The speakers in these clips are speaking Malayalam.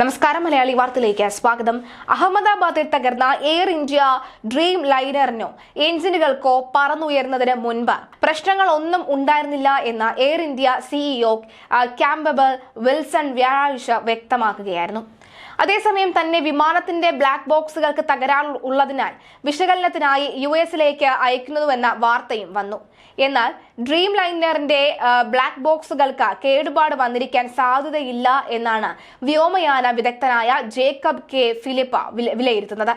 നമസ്കാരം മലയാളി വാർത്തയിലേക്ക് സ്വാഗതം. അഹമ്മദാബാദിൽ തകർന്ന എയർ ഇന്ത്യ ഡ്രീം ലൈനറിനോ എഞ്ചിനുകൾക്കോ പറന്നുയർന്നതിന് മുൻപ് പ്രശ്നങ്ങൾ ഒന്നും ഉണ്ടായിരുന്നില്ല എന്ന് Air India CEO Campbell Wilson വ്യാഴാഴ്ച വ്യക്തമാക്കുകയായിരുന്നു. അതേസമയം തന്നെ വിമാനത്തിന്റെ ബ്ലാക്ക് ബോക്സുകൾക്ക് തകരാർ ഉള്ളതിനാൽ വിശകലനത്തിനായി യു എസിലേക്ക് അയക്കുന്നുവെന്ന വാർത്തയും വന്നു. എന്നാൽ ഡ്രീം ലൈനറിന്റെ ബ്ലാക്ക് ബോക്സുകൾക്ക് കേടുപാട് വന്നിരിക്കാൻ സാധ്യതയില്ല എന്നാണ് വ്യോമയാന വിദഗ്ധനായ ജേക്കബ് കെ ഫിലിപ്പ വിലയിരുത്തുന്നത്.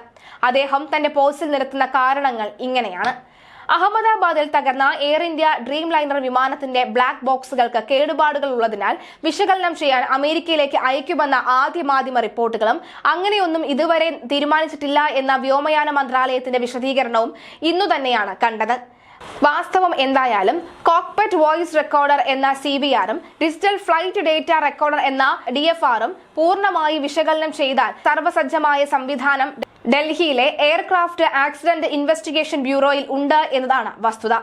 അദ്ദേഹം തന്റെ പോസ്റ്റിൽ നിരത്തുന്ന കാരണങ്ങൾ ഇങ്ങനെയാണ്. അഹമ്മദാബാദിൽ തകർന്ന എയർ ഇന്ത്യ ഡ്രീം ലൈനർ വിമാനത്തിന്റെ ബ്ലാക്ക് ബോക്സുകൾക്ക് കേടുപാടുകൾ ഉള്ളതിനാൽ വിശകലനം ചെയ്യാൻ അമേരിക്കയിലേക്ക് അയക്കുമെന്ന ആദ്യ മാധ്യമ റിപ്പോർട്ടുകളും അങ്ങനെയൊന്നും ഇതുവരെ തീരുമാനിച്ചിട്ടില്ല എന്ന വ്യോമയാന മന്ത്രാലയത്തിന്റെ വിശദീകരണവും ഇന്നു തന്നെയാണ് കണ്ടത്. വാസ്തവം എന്തായാലും കോക്പെറ്റ് വോയിസ് റെക്കോർഡർ എന്ന സി ബി ആറും ഡിജിറ്റൽ ഫ്ലൈറ്റ് ഡേറ്റ റെക്കോർഡർ എന്ന ഡി എഫ് ആറും പൂർണമായി വിശകലനം ചെയ്താൽ സർവസജ്ജമായ സംവിധാനം ഡൽഹിയിലെ എയർക്രാഫ്റ്റ് ആക്സിഡന്റ് ഇൻവെസ്റ്റിഗേഷൻ ബ്യൂറോയിൽ ഉണ്ട് എന്നതാണ് വസ്തുത.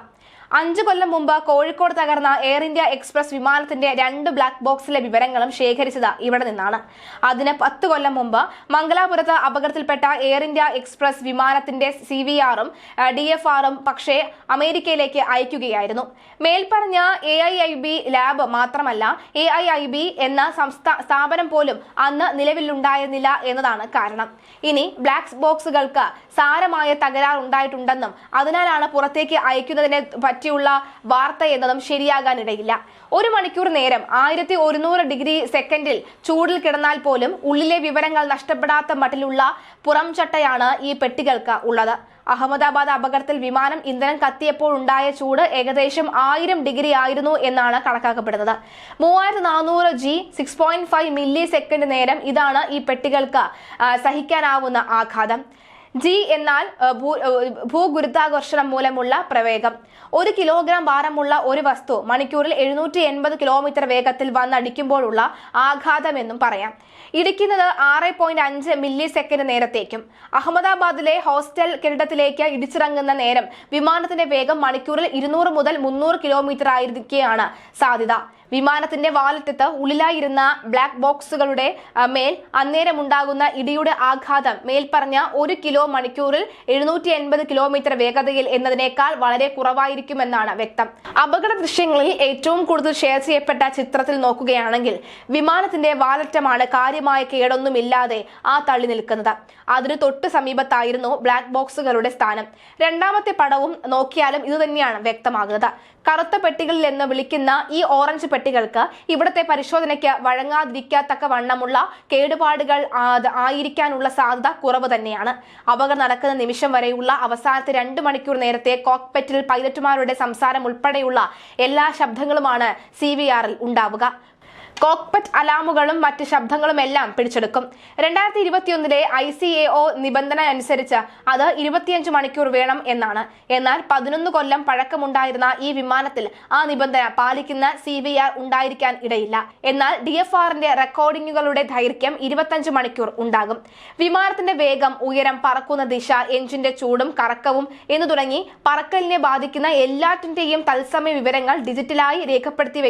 അഞ്ചു കൊല്ലം മുമ്പ് കോഴിക്കോട് തകർന്ന എയർ ഇന്ത്യ എക്സ്പ്രസ് വിമാനത്തിന്റെ രണ്ട് ബ്ലാക്ക് ബോക്സിലെ വിവരങ്ങളും ശേഖരിച്ചത് ഇവിടെ നിന്നാണ്. അതിന് പത്ത് കൊല്ലം മുമ്പ് മംഗലാപുരത്ത് അപകടത്തിൽപ്പെട്ട എയർ ഇന്ത്യ എക്സ്പ്രസ് വിമാനത്തിന്റെ സി വി ആറും ഡി എഫ് ആറും പക്ഷേ അമേരിക്കയിലേക്ക് അയക്കുകയായിരുന്നു. മേൽപ്പറഞ്ഞ A I I B lab മാത്രമല്ല എ ഐ ഐ ബി എന്ന സ്ഥാപനം പോലും അന്ന് നിലവിലുണ്ടായിരുന്നില്ല എന്നതാണ് കാരണം. ഇനി ബ്ലാക്ക് ബോക്സുകൾക്ക് സാരമായ തകരാറുണ്ടായിട്ടുണ്ടെന്നും അതിനാലാണ് പുറത്തേക്ക് അയക്കുന്നതിനെ പറ്റിയുള്ള വാർത്ത എന്നതും ശരിയാകാനിടയില്ല. ഒരു മണിക്കൂർ നേരം ആയിരത്തി ഒരുന്നൂറ് ഡിഗ്രി സെക്കൻഡിൽ ചൂടിൽ കിടന്നാൽ പോലും ഉള്ളിലെ വിവരങ്ങൾ നഷ്ടപ്പെടാത്ത മട്ടിലുള്ള പുറം ചട്ടയാണ് ഈ പെട്ടികൾക്ക് ഉള്ളത്. അഹമ്മദാബാദ് അപകടത്തിൽ വിമാനം ഇന്ധനം കത്തിയപ്പോൾ ഉണ്ടായ ചൂട് ഏകദേശം ആയിരം ഡിഗ്രി ആയിരുന്നു എന്നാണ് കണക്കാക്കപ്പെടുന്നത്. മൂവായിരത്തി നാനൂറ് G six point five millisecond നേരം ഇതാണ് ഈ പെട്ടികൾക്ക് സഹിക്കാനാവുന്ന ആഘാതം. ജി എന്നാൽ ഭൂഗുരുത്വാകർഷണം മൂലമുള്ള പ്രവേഗം. ഒരു കിലോഗ്രാം ഭാരമുള്ള ഒരു വസ്തു മണിക്കൂറിൽ എഴുന്നൂറ്റി എൺപത് കിലോമീറ്റർ വേഗത്തിൽ വന്നടിക്കുമ്പോഴുള്ള ആഘാതം എന്നും പറയാം. ഇടിക്കുന്നത് ആറ് പോയിന്റ് അഞ്ച് മില്ലി സെക്കൻഡ് നേരത്തേക്കും. അഹമ്മദാബാദിലെ ഹോസ്റ്റൽ കെട്ടിടത്തിലേക്ക് ഇടിച്ചിറങ്ങുന്ന നേരം വിമാനത്തിന്റെ വേഗം മണിക്കൂറിൽ ഇരുന്നൂറ് മുതൽ മുന്നൂറ് കിലോമീറ്റർ ആയിരിക്കുകയാണ് സാധ്യത. വിമാനത്തിന്റെ വാലറ്റത്ത് ഉള്ളിലായിരുന്ന ബ്ലാക്ക് ബോക്സുകളുടെ മേൽ അന്നേരമുണ്ടാകുന്ന ഇടിയുടെ ആഘാതം. മേൽപ്പറഞ്ഞ ഒരു കിലോ മണിക്കൂറിൽ എഴുന്നൂറ്റി എൺപത് കിലോമീറ്റർ വേഗതയിൽ എന്നതിനേക്കാൾ വളരെ കുറവായിരിക്കുമെന്നാണ് വ്യക്തം. അപകട ദൃശ്യങ്ങളിൽ ഏറ്റവും കൂടുതൽ ഷെയർ ചെയ്യപ്പെട്ട ചിത്രത്തിൽ നോക്കുകയാണെങ്കിൽ വിമാനത്തിന്റെ വാലറ്റമാണ് കാര്യമായ കേടൊന്നുമില്ലാതെ ആ തള്ളി നിൽക്കുന്നത്. അതിന് തൊട്ട് സമീപത്തായിരുന്നു ബ്ലാക്ക് ബോക്സുകളുടെ സ്ഥാനം. രണ്ടാമത്തെ പടവും നോക്കിയാലും ഇതുതന്നെയാണ് വ്യക്തമാകുന്നത്. കറുത്ത പെട്ടികളിൽ എന്ന് വിളിക്കുന്ന ഈ ഓറഞ്ച് പെട്ടികൾക്ക് ഇവിടുത്തെ പരിശോധനയ്ക്ക് വഴങ്ങാതിരിക്കത്തക്ക വണ്ണമുള്ള കേടുപാടുകൾ ആയിരിക്കാനുള്ള സാധ്യത കുറവ് തന്നെയാണ്. അപകടം നടക്കുന്ന നിമിഷം വരെയുള്ള അവസാനത്തെ രണ്ട് മണിക്കൂർ നേരത്തെ കോക്പെറ്റിൽ പൈലറ്റുമാരുടെ സംസാരം ഉൾപ്പെടെയുള്ള എല്ലാ ശബ്ദങ്ങളുമാണ് സി വി ആറിൽ ഉണ്ടാവുക. കോക്പെറ്റ് അലാമുകളും മറ്റ് ശബ്ദങ്ങളും എല്ലാം പിടിച്ചെടുക്കും. രണ്ടായിരത്തി ഇരുപത്തിയൊന്നിലെ ഐ സി എ ഒ നിബന്ധന അനുസരിച്ച് അത് ഇരുപത്തിയഞ്ച് മണിക്കൂർ വേണം എന്നാണ്. എന്നാൽ പതിനൊന്ന് കൊല്ലം പഴക്കമുണ്ടായിരുന്ന ഈ വിമാനത്തിൽ ആ നിബന്ധന പാലിക്കുന്ന സി വി ആർ ഉണ്ടായിരിക്കാൻ ഇടയില്ല. എന്നാൽ ഡി എഫ് ആറിന്റെ റെക്കോർഡിംഗുകളുടെ ദൈർഘ്യം ഇരുപത്തഞ്ച് മണിക്കൂർ ഉണ്ടാകും. വിമാനത്തിന്റെ വേഗം ഉയരം പറക്കുന്ന ദിശ എഞ്ചിന്റെ ചൂടും കറക്കവും എന്നു തുടങ്ങി പറക്കലിനെ ബാധിക്കുന്ന എല്ലാറ്റിന്റെയും തത്സമയ വിവരങ്ങൾ ഡിജിറ്റലായി രേഖപ്പെടുത്തി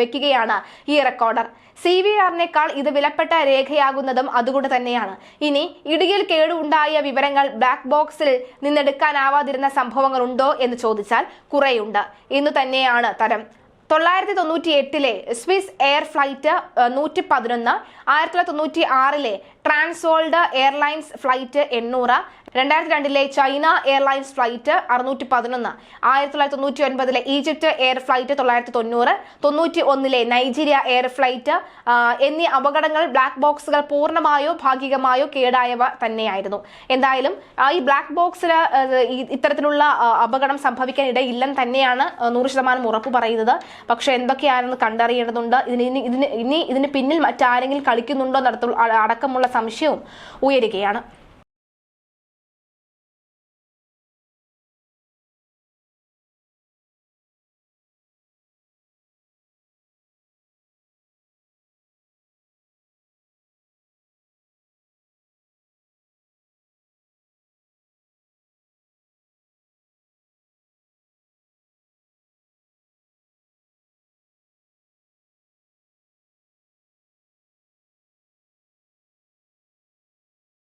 വെക്കുകയാണ് ഈ റെക്കോർഡർ സി വി ആറിനേക്കാൾ ഇത് വിലപ്പെട്ട രേഖയാകുന്നതും അതുകൊണ്ട് തന്നെയാണ്. ഇനി ഇടിയിൽ കേടുണ്ടായ വിവരങ്ങൾ ബ്ലാക്ക് ബോക്സിൽ നിന്നെടുക്കാനാവാതിരുന്ന സംഭവങ്ങളുണ്ടോ എന്ന് ചോദിച്ചാൽ കുറെയുണ്ട്. ഇന്നു തന്നെയാണ് തരം. തൊള്ളായിരത്തി തൊണ്ണൂറ്റി എട്ടിലെ സ്വിസ് എയർ ഫ്ലൈറ്റ് നൂറ്റി പതിനൊന്ന് ആയിരത്തി തൊള്ളായിരത്തി തൊണ്ണൂറ്റി ആറിലെ ട്രാൻസ്വേൾഡ് എയർലൈൻസ് ഫ്ലൈറ്റ് എണ്ണൂറ്. രണ്ടായിരത്തി രണ്ടിലെ ചൈന എയർലൈൻസ് ഫ്ലൈറ്റ് അറുന്നൂറ്റി പതിനൊന്ന് ആയിരത്തി തൊള്ളായിരത്തി തൊണ്ണൂറ്റി ഒൻപതിലെ ഈജിപ്റ്റ് എയർ ഫ്ലൈറ്റ് തൊള്ളായിരത്തി തൊണ്ണൂറ് തൊണ്ണൂറ്റി ഒന്നിലെ നൈജീരിയ എയർ ഫ്ലൈറ്റ് എന്നീ അപകടങ്ങൾ ബ്ലാക്ക് ബോക്സുകൾ പൂർണമായോ ഭാഗികമായോ കേടായവ തന്നെയായിരുന്നു. എന്തായാലും ഈ ബ്ലാക്ക് ബോക്സിൽ ഇത്തരത്തിലുള്ള അപകടം സംഭവിക്കാൻ ഇടയില്ലെന്ന് തന്നെയാണ് നൂറ് ശതമാനം ഉറപ്പ് പറയുന്നത്. പക്ഷെ എന്തൊക്കെയാണെന്ന് കണ്ടറിയേണ്ടതുണ്ട്. ഇതിന് ഇതിന് ഇനി ഇതിന് പിന്നിൽ മറ്റാരെങ്കിലും കളിക്കുന്നുണ്ടോ നടത്തുള്ള അടക്കമുള്ള സംശയവും ഉയരുകയാണ്